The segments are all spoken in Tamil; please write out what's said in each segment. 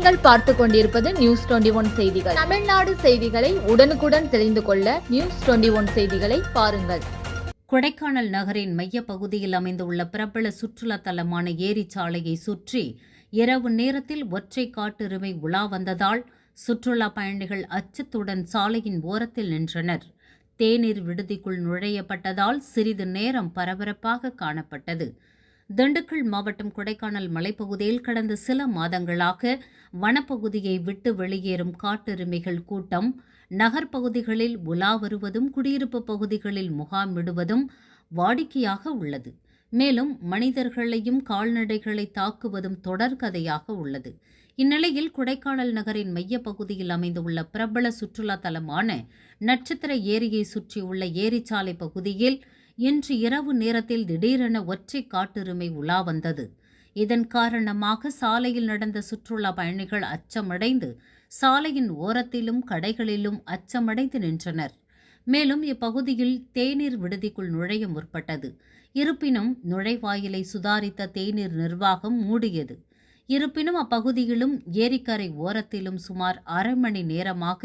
பார்த்து கொண்டிருப்பது நியூஸ் டுவெண்டி ஒன் செய்திகள். தமிழ்நாடு செய்திகளை உடனுக்குடன் தெரிந்து கொள்ள நியூஸ் டுவெண்டி ஒன் செய்திகளை பாருங்கள். கொடைக்கானல் நகரின் மையப்பகுதியில் அமைந்துள்ள பிரபல சுற்றுலா தலமான ஏரிச்சாலையை சுற்றி இரவு நேரத்தில் ஒற்றை காட்டுருமை உலா வந்ததால் சுற்றுலா பயணிகள் அச்சத்துடன் சாலையின் ஓரத்தில் நின்றனர். தேநீர் விடுதிக்குள் நுழையப்பட்டதால் சிறிது நேரம் பரபரப்பாக காணப்பட்டது. திண்டுக்கல் மாவட்டம் கொடைக்கானல் மலைப்பகுதியில் கடந்த சில மாதங்களாக வனப்பகுதியை விட்டு வெளியேறும் காட்டெருமைகள் கூட்டம் நகர்ப்பகுதிகளில் உலா வருவதும் குடியிருப்பு பகுதிகளில் முகாமிடுவதும் வாடிக்கையாக உள்ளது. மேலும் மனிதர்களையும் கால்நடைகளை தாக்குவதும் தொடர்கதையாக உள்ளது. இந்நிலையில் கொடைக்கானல் நகரின் மையப்பகுதியில் அமைந்துள்ள பிரபல சுற்றுலா தலமான நட்சத்திர ஏரியை சுற்றியுள்ள ஏரிச்சாலை பகுதியில் இன்று இரவு நேரத்தில் திடீரென ஒற்றை காட்டெருமை உலா வந்தது. இதன் காரணமாக சாலையில் நடந்த சுற்றுலா பயணிகள் அச்சமடைந்து சாலையின் ஓரத்திலும் கடைகளிலும் அச்சமடைந்து நின்றனர். மேலும் இப்பகுதியில் தேநீர் விடுதிக்குள் நுழைய முற்பட்டது. இருப்பினும் நுழைவாயிலை சுதாரித்த தேநீர் நிர்வாகம் மூடியது. இருப்பினும் அப்பகுதியிலும் ஏரிக்கரை ஓரத்திலும் சுமார் அரை மணி நேரமாக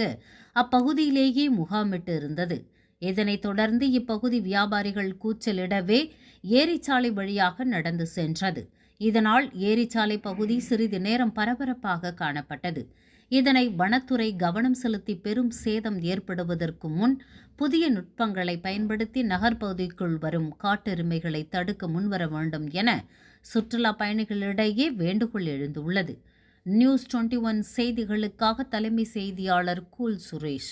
அப்பகுதியிலேயே முகாமிட்டு இருந்தது. இதனைத் தொடர்ந்து இப்பகுதி வியாபாரிகள் கூச்சலிடவே ஏரிச்சாலை வழியாக நடந்து சென்றது. இதனால் ஏரிச்சாலை பகுதி சிறிது நேரம் பரபரப்பாக காணப்பட்டது. இதனை வனத்துறை கவனம் செலுத்தி பெரும் சேதம் ஏற்படுவதற்கு முன் புதிய நுட்பங்களை பயன்படுத்தி நகர்ப்பகுதிக்குள் வரும் காட்டெருமைகளை தடுக்க முன்வர வேண்டும் என சுற்றுலா பயணிகளிடையே வேண்டுகோள் எழுந்துள்ளது. நியூஸ் டுவெண்ட்டி ஒன் செய்திகளுக்காக தலைமை செய்தியாளர் கூல் சுரேஷ்.